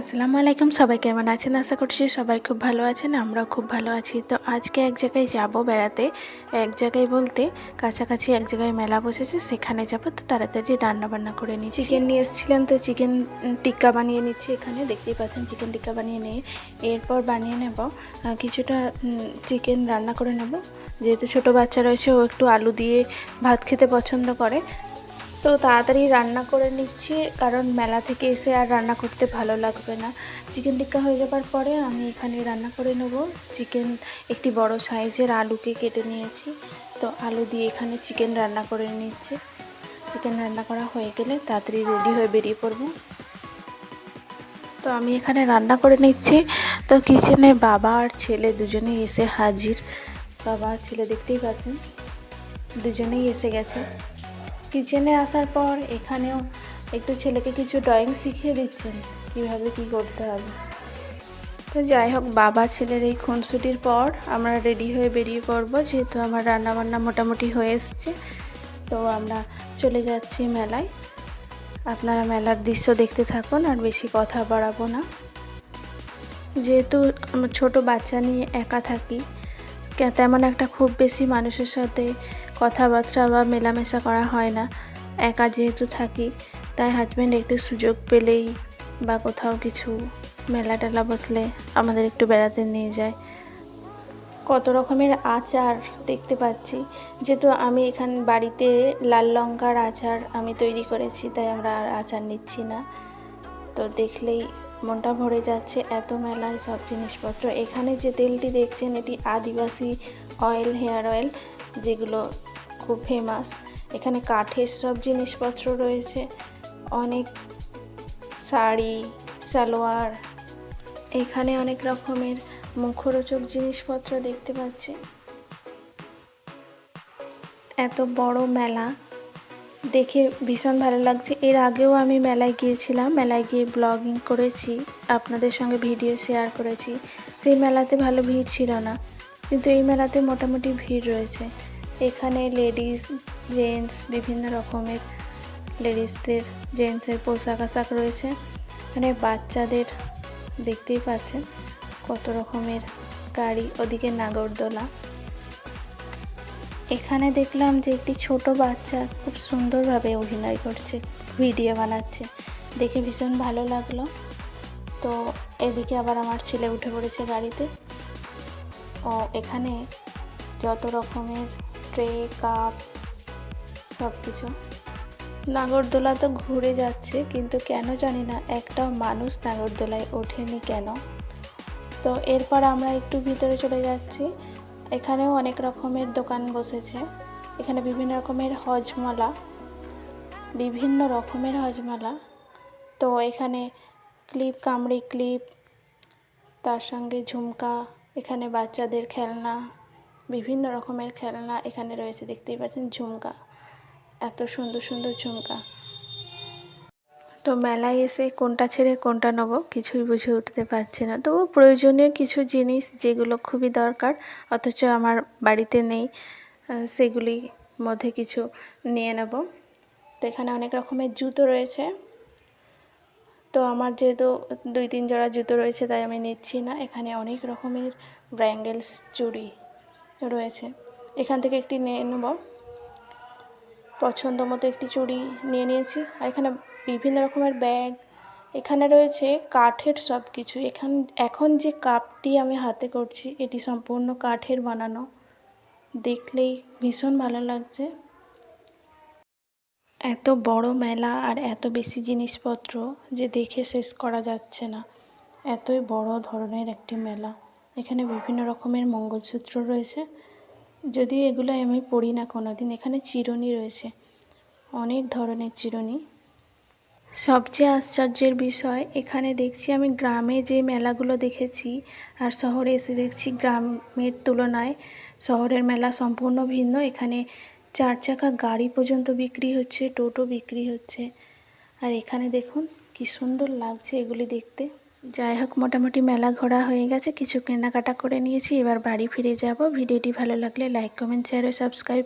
আসসালামু আলাইকুম, সবাই কেমন আছেন? আশা করছি সবাই খুব ভালো আছেন, আমরাও খুব ভালো আছি। তো আজকে এক জায়গায় যাব বেড়াতে। এক জায়গায় বলতে কাছাকাছি এক জায়গায় মেলা বসেছে, সেখানে যাব। তো তাড়াতাড়ি রান্না বান্না করে নিই চিকেন নিয়ে এসেছিলেন তো চিকেন টিক্কা বানিয়ে নিচ্ছি এখানে। দেখতেই পাচ্ছেন চিকেন টিক্কা বানিয়ে নিয়ে। এরপর বানিয়ে নেব কিছুটা চিকেন রান্না করে নেব। যেহেতু ছোট বাচ্চা রয়েছে, ও একটু আলু দিয়ে ভাত খেতে পছন্দ করে। তো তাড়াতাড়ি রান্না করে নিচ্ছি, কারণ মেলা থেকে এসে আর রান্না করতে ভালো লাগবে না। চিকেন টিক্কা হয়ে যাবার পরে আমি এখানে রান্না করে নেব। চিকেন একটি বড় সাইজের আলুকে কেটে নিয়েছি। তো আলু দিয়ে এখানে চিকেন রান্না করে নিচ্ছি। চিকেন রান্না করা হয়ে গেলে তাড়াতাড়ি রেডি হয়ে বেরিয়ে পড়ব। তো আমি এখানে রান্না করে নিচ্ছি। তো কিচেনে বাবা আর ছেলে দুজনেই এসে হাজির। বাবা আর ছেলে দেখতেই পাচ্ছেন, দুজনেই এসে গেছে। কিচেনে আসার পর এখানেও একটু ছেলেকে কিছু ড্রয়িং শিখিয়ে দিচ্ছেন, কীভাবে কি করতে হবে। তো যাই হোক, বাবা ছেলের এই খুনসুটির পর আমরা রেডি হয়ে বেরিয়ে পড়ব, যেহেতু আমার রান্নাবান্না মোটামুটি হয়ে এসছে। তো আমরা চলে যাচ্ছি মেলায়। আপনারা মেলার দৃশ্য দেখতে থাকুন, আর বেশি কথা বাড়াবো না। যেহেতু আমার ছোট বাচ্চা নিয়ে একা থাকি তেমন একটা খুব বেশি মানুষের সাথে কথাবার্তা বা মেলামেশা করা হয় না। একা যেহেতু থাকি, তাই হাজব্যান্ড একটু সুযোগ পেলেই বা কোথাও কিছু মেলা টেলা বসলে আমাদের একটু বেড়াতে নিয়ে যায়। কত রকমের আচার দেখতে পাচ্ছি। যেহেতু আমি এখান বাড়িতে লাল লঙ্কার আচার আমি তৈরি করেছি, তাই আমরা আর আচার নিচ্ছি না। তো দেখলেই মনটা ভরে যাচ্ছে এত মেলায় সব জিনিসপত্র। এখানে যে তেলটি দেখছেন, এটি আদিবাসী অয়েল হেয়ার অয়েল যেগুলো খুব ফেমাস এখানে কাঠের সব জিনিসপত্র রয়েছে। অনেক শাড়ি, সালোয়ার, এখানে অনেক রকমের মুখরোচক জিনিসপত্র দেখতে পাচ্ছি। এত বড় মেলা। দেখে ভীষণ ভালো লাগছে। এর আগেও আমি মেলায় গিয়েছিলাম, মেলায় গিয়ে ব্লগিং করেছি, আপনাদের সঙ্গে ভিডিও শেয়ার করেছি। সেই মেলাতে ভালো ভিড় ছিল না, কিন্তু এই মেলাতে মোটামুটি ভিড় রয়েছে। এখানে লেডিস জেন্টস বিভিন্ন রকমের লেডিসদের জেন্টসের পোশাক আশাক রয়েছে। এখানে বাচ্চাদের, দেখতেই পাচ্ছেন কত রকমের গাড়ি ওদিকে নাগরদোলা। এখানে দেখলাম যে একটি ছোট বাচ্চা খুব সুন্দরভাবে অভিনয় করছে ভিডিও বানাচ্ছে। দেখে ভীষণ ভালো লাগল। তো এদিকে আবার আমার ছেলে উঠে পড়েছে গাড়িতে। ও এখানে যত রকমের ট্রে, কাপ সব কিছু নাগরদোলা তো ঘুরে যাচ্ছে, কিন্তু কেন জানি না একটা মানুষ নাগরদোলায় ওঠেনি কেন। তো এরপর আমরা একটু ভিতরে চলে যাচ্ছি। এখানেও অনেক রকমের দোকান বসেছে। এখানে বিভিন্ন রকমের হজমালা, বিভিন্ন রকমের হজমালা। তো এখানে ক্লিপ, কামড়ি ক্লিপ, তার সঙ্গে ঝুমকা, এখানে বাচ্চাদের খেলনা, বিভিন্ন রকমের খেলনা এখানে রয়েছে। দেখতেই পাচ্ছেন ঝুমকা, এত সুন্দর সুন্দর ঝুমকা। তো মেলায় এসে কোনটা ছেড়ে কোনটা নেব কিছুই বুঝে উঠতে পারছি না। তবু প্রয়োজনীয় কিছু জিনিস যেগুলো খুবই দরকার, অথচ আমার বাড়িতে নেই সেগুলি মধ্যে কিছু নিয়ে নেব। তো এখানে অনেক রকমের জুতো রয়েছে। তো আমার যেহেতু দুই তিন জোড়া জুতো রয়েছে, তাই আমি নিচ্ছি না। এখানে অনেক রকমের ব্র্যাঙ্গেলস, চুড়ি রয়েছে। এখান থেকে একটি নিয়ে নেব। পছন্দ মতো একটি চুড়ি নিয়ে নিয়েছি। আর এখানে বিভিন্ন রকমের ব্যাগ। এখানে রয়েছে কাঠের সব কিছু এখান, এখন যে কাপটি আমি হাতে করছি, এটি সম্পূর্ণ কাঠের বানানো। দেখলেই ভীষণ ভালো লাগছে। এত বড় মেলা আর এত বেশি জিনিসপত্র যে দেখে শেষ করা যাচ্ছে না। এতই বড় ধরনের একটি মেলা। এখানে বিভিন্ন রকমের মঙ্গলসূত্র রয়েছে। যদিও এগুলো আমি পড়ি না কোনোদিন। এখানে চিরুনি রয়েছে। অনেক ধরনের চিরুনি। সবচেয়ে আশ্চর্যের বিষয়, এখানে দেখছি আমি গ্রামে যে মেলাগুলো দেখেছি আর শহরে এসে দেখছি গ্রামের তুলনায় শহরের মেলা সম্পূর্ণ ভিন্ন। এখানে চার চাকা গাড়ি পর্যন্ত বিক্রি হচ্ছে, টোটো বিক্রি হচ্ছে। আর এখানে দেখুন কি সুন্দর লাগছে এগুলি দেখতে। যাই হোক, মোটামুটি মেলা ঘোরা হয়ে গেছে। কিছু কেনাকাটা করে নিয়েছি, এবার বাড়ি ফিরে যাব। ভিডিওটি ভালো লাগলে লাইক, কমেন্ট শেয়ার ও সাবস্ক্রাইব